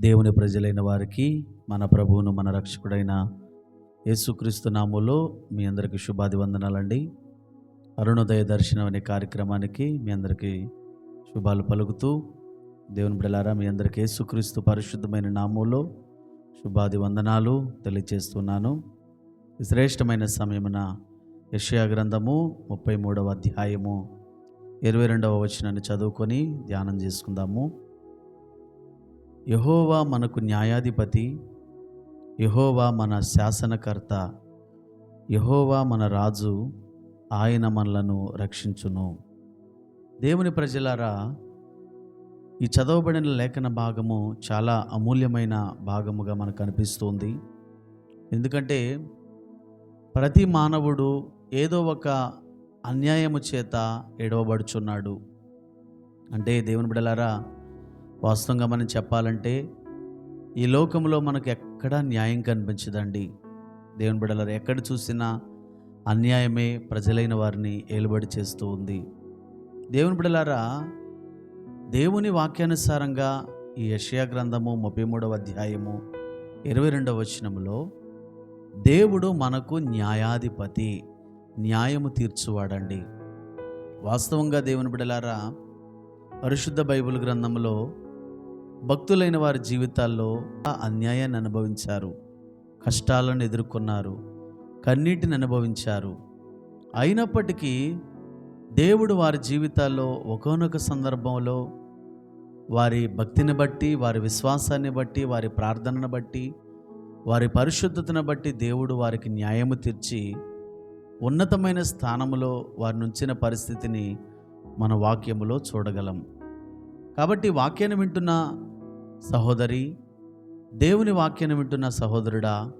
దేవుని ప్రజలైన వారికి మన ప్రభువును మన రక్షకుడైన యేసుక్రీస్తు నామంలో మీ అందరికీ శుభాదివందనాలండి అరుణోదయ దర్శనం అనే కార్యక్రమానికి మీ అందరికీ శుభాలు పలుకుతూ దేవుని బిడలారా మీ అందరికీ యేసుక్రీస్తు పరిశుద్ధమైన నామంలో శుభాది వందనాలు తెలియజేస్తున్నాను శ్రేష్టమైన సమయమున యషయా గ్రంథము ముప్పై మూడవ అధ్యాయము ఇరవై రెండవ వచనాన్ని చదువుకొని ధ్యానం చేసుకుందాము. యహోవా మనకు న్యాయాధిపతి యహోవా మన శాసనకర్త యహోవా మన రాజు ఆయన మనలను రక్షించును. దేవుని ప్రజలారా ఈ చదవబడిన లేఖన భాగము చాలా అమూల్యమైన భాగముగా మనకు అనిపిస్తుంది. ఎందుకంటే ప్రతి మానవుడు ఏదో ఒక అన్యాయము చేత ఎడవబడుచున్నాడు. అంటే దేవుని బిడలారా వాస్తవంగా మనం చెప్పాలంటే ఈ లోకంలో మనకు ఎక్కడా న్యాయం కనిపించదండి. దేవుని బిడలారా ఎక్కడ చూసినా అన్యాయమే ప్రజలైన వారిని ఏలుబడి చేస్తూ ఉంది. దేవుని బిడలారా దేవుని వాక్యానుసారంగా ఈ యషయా గ్రంథము ముప్పై మూడవ అధ్యాయము ఇరవై రెండవ వచనములో దేవుడు మనకు న్యాయాధిపతి న్యాయము తీర్చువాడండి. వాస్తవంగా దేవుని బిడలారా పరిశుద్ధ బైబిల్ గ్రంథంలో భక్తులైన వారి జీవితాల్లో ఆ అన్యాయాన్ని అనుభవించారు. కష్టాలను ఎదుర్కొన్నారు. కన్నీటిని అనుభవించారు. అయినప్పటికీ దేవుడు వారి జీవితాల్లో ఒకనొక సందర్భంలో వారి భక్తిని బట్టి వారి విశ్వాసాన్ని బట్టి వారి ప్రార్థనను బట్టి వారి పరిశుద్ధతను బట్టి దేవుడు వారికి న్యాయము తీర్చి ఉన్నతమైన స్థానములో వారి నుంచిన పరిస్థితిని మన వాక్యములో చూడగలం. కాబట్టి వాక్యాన్ని వింటున్న సహోదరి దేవుని వాక్యాన్ని వింటున్న సహోదరుడా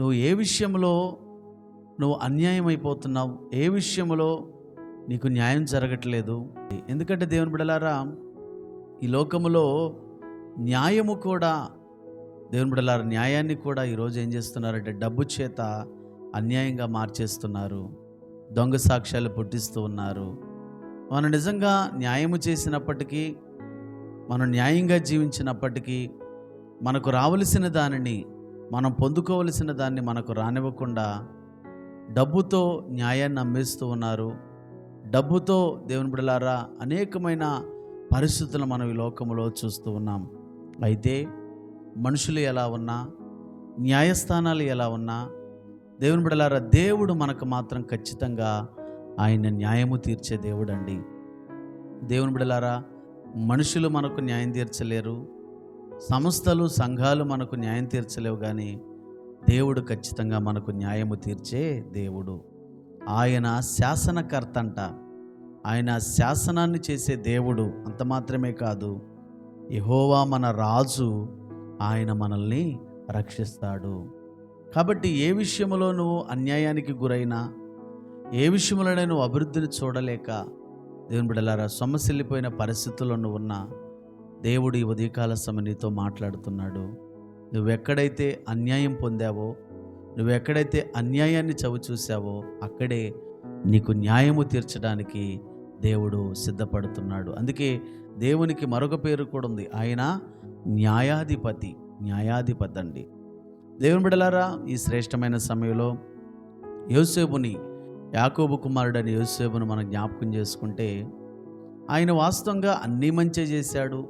నువ్వు ఏ విషయంలో నువ్వు అన్యాయం అయిపోతున్నావు ఏ విషయంలో నీకు న్యాయం జరగట్లేదు? ఎందుకంటే దేవుని బిడలారా ఈ లోకములో న్యాయము కూడా దేవుని బిడలారా న్యాయాన్ని కూడా ఈరోజు ఏం చేస్తున్నారంటే డబ్బు చేత అన్యాయంగా మార్చేస్తున్నారు. దొంగ సాక్ష్యాలు పుట్టిస్తూ ఉన్నారు. మనం నిజంగా న్యాయము చేసినప్పటికీ మనం న్యాయంగా జీవించినప్పటికీ మనకు రావలసిన దానిని మనం పొందుకోవలసిన దాన్ని మనకు రానివ్వకుండా డబ్బుతో న్యాయాన్ని అమ్మేస్తూ ఉన్నారు. డబ్బుతో దేవుని బిడలారా అనేకమైన పరిస్థితులు మనం ఈ లోకంలో చూస్తూ ఉన్నాం. అయితే మనుషులు ఎలా ఉన్నా న్యాయస్థానాలు ఎలా ఉన్నా దేవుని బిడలారా దేవుడు మనకు మాత్రం ఖచ్చితంగా ఆయన న్యాయము తీర్చే దేవుడండి. దేవుని బిడలారా మనుషులు మనకు న్యాయం తీర్చలేరు సంస్థలు సంఘాలు మనకు న్యాయం తీర్చలేవు కానీ దేవుడు ఖచ్చితంగా మనకు న్యాయము తీర్చే దేవుడు. ఆయన శాసనకర్త అంట. ఆయన శాసనాన్ని చేసే దేవుడు అంత మాత్రమే కాదు. యహోవా మన రాజు ఆయన మనల్ని రక్షిస్తాడు. కాబట్టి ఏ విషయంలో నువ్వు అన్యాయానికి గురైనా ఏ విషయంలో నువ్వు అభివృద్ధిని చూడలేక దేవుని బిడ్డలారా సొమ్మసిల్లిపోయిన పరిస్థితుల్లో నువ్వు ఉన్నా దేవుడు ఈ ఉదయకాల సమయం నీతో మాట్లాడుతున్నాడు. నువ్వెక్కడైతే అన్యాయం పొందావో నువ్వెక్కడైతే అన్యాయాన్ని చవి చూసావో అక్కడే నీకు న్యాయము తీర్చడానికి దేవుడు సిద్ధపడుతున్నాడు. అందుకే దేవునికి మరొక పేరు కూడా ఉంది. ఆయన న్యాయాధిపతి న్యాయాధిపతి అండి దేవుని బిడలారా ఈ శ్రేష్టమైన సమయంలో యోసేపుని యాకోబు కుమారుడైన యోసేపును మనం జ్ఞాపకం చేసుకుంటే ఆయన వాస్తవంగా అన్నీ మంచి చేశాడు.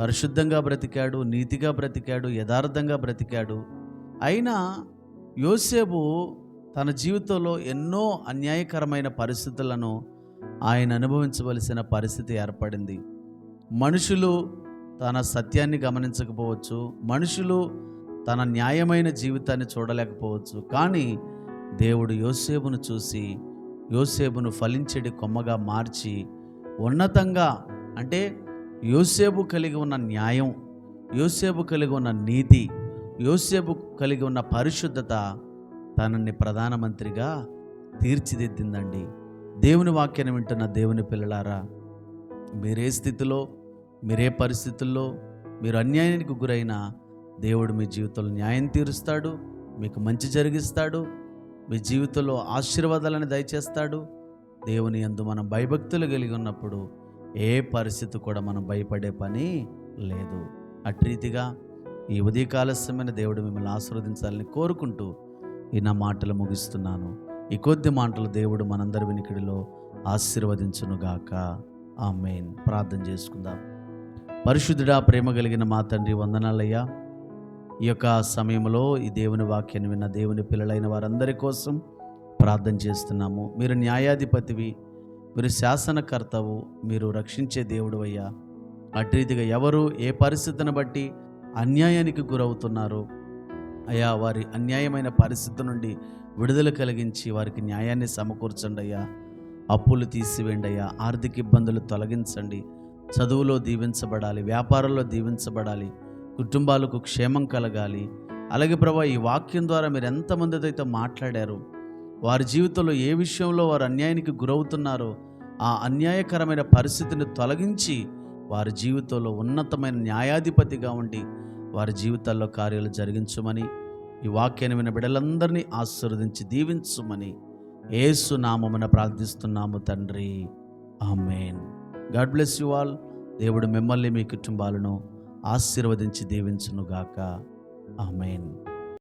పరిశుద్ధంగా బ్రతికాడు నీతిగా బ్రతికాడు యథార్థంగా బ్రతికాడు. అయినా యోసేపు తన జీవితంలో ఎన్నో అన్యాయకరమైన పరిస్థితులను ఆయన అనుభవించవలసిన పరిస్థితి ఏర్పడింది. మనుషులు తన సత్యాన్ని గమనించకపోవచ్చు. మనుషులు తన న్యాయమైన జీవితాన్ని చూడలేకపోవచ్చు. కానీ దేవుడు యోసేపును చూసి యోసేపును ఫలించడి కొమ్మగా మార్చి ఉన్నతంగా అంటే యోసేపు కలిగి ఉన్న న్యాయం యోసేపు కలిగి ఉన్న నీతి యోసేపు కలిగి ఉన్న పరిశుద్ధత తనని ప్రధానమంత్రిగా తీర్చిదిద్దిందండి. దేవుని వాక్యాన్ని వింటున్న దేవుని పిల్లలారా మీరే స్థితిలో మీరే పరిస్థితుల్లో మీరు అన్యాయానికి గురైన దేవుడు మీ జీవితంలో న్యాయం తీరుస్తాడు మీకు మంచి జరిగిస్తాడు మీ జీవితంలో ఆశీర్వాదాలను దయచేస్తాడు. దేవుని యందు మనం భయభక్తులు కలిగి ఉన్నప్పుడు ఏ పరిస్థితి కూడా మనం భయపడే పని లేదు. అట్రీతిగా ఈ ఉదయకాలస్యమైన దేవుడు మిమ్మల్ని ఆశీర్వదించాలని కోరుకుంటూ ఈ నా మాటలు ముగిస్తున్నాను. ఈ కొద్ది మాటలు దేవుడు మనందరి వినికిడిలో ఆశీర్వదించునుగాక. ఆమెన్. ప్రార్థన చేసుకుందాం. పరిశుద్ధుడా ప్రేమ కలిగిన మా తండ్రి వందనాలయ్యా. ఈ యొక్క సమయంలో ఈ దేవుని వాక్యాన్ని విన్న దేవుని పిల్లలైన వారందరి కోసం ప్రార్థన చేస్తున్నాము. మీరు న్యాయాధిపతివి మీరు శాసనకర్తవు మీరు రక్షించే దేవుడు అయ్యా అటు రీతిగా ఎవరు ఏ పరిస్థితిని బట్టి అన్యాయానికి గురవుతున్నారో అయ్యా వారి అన్యాయమైన పరిస్థితి నుండి విడుదల కలిగించి వారికి న్యాయాన్ని సమకూర్చండి అయ్యా. అప్పులు తీసివేయండి అయ్యా. ఆర్థిక ఇబ్బందులు తొలగించండి. చదువులో దీవించబడాలి వ్యాపారంలో దీవించబడాలి. కుటుంబాలకు క్షేమం కలగాలి. అలాగే ప్రభా ఈ వాక్యం ద్వారా మీరు ఎంతమందితో అయితే మాట్లాడారు వారి జీవితంలో ఏ విషయంలో వారు అన్యాయానికి గురవుతున్నారో ఆ అన్యాయకరమైన పరిస్థితిని తొలగించి వారి జీవితంలో ఉన్నతమైన న్యాయాధిపతిగా ఉండి వారి జీవితాల్లో కార్యాలు జరిగించమని ఈ వాక్యాన్ని విన బిడ్డలందరినీ ఆశీర్వదించి దీవించుమని ఏసు నామమున ప్రార్థిస్తున్నాము తండ్రి. Amen. God bless you all. దేవుడు మిమ్మల్ని మీ కుటుంబాలను ఆశీర్వదించి దీవించునుగాక. ఆమెన్.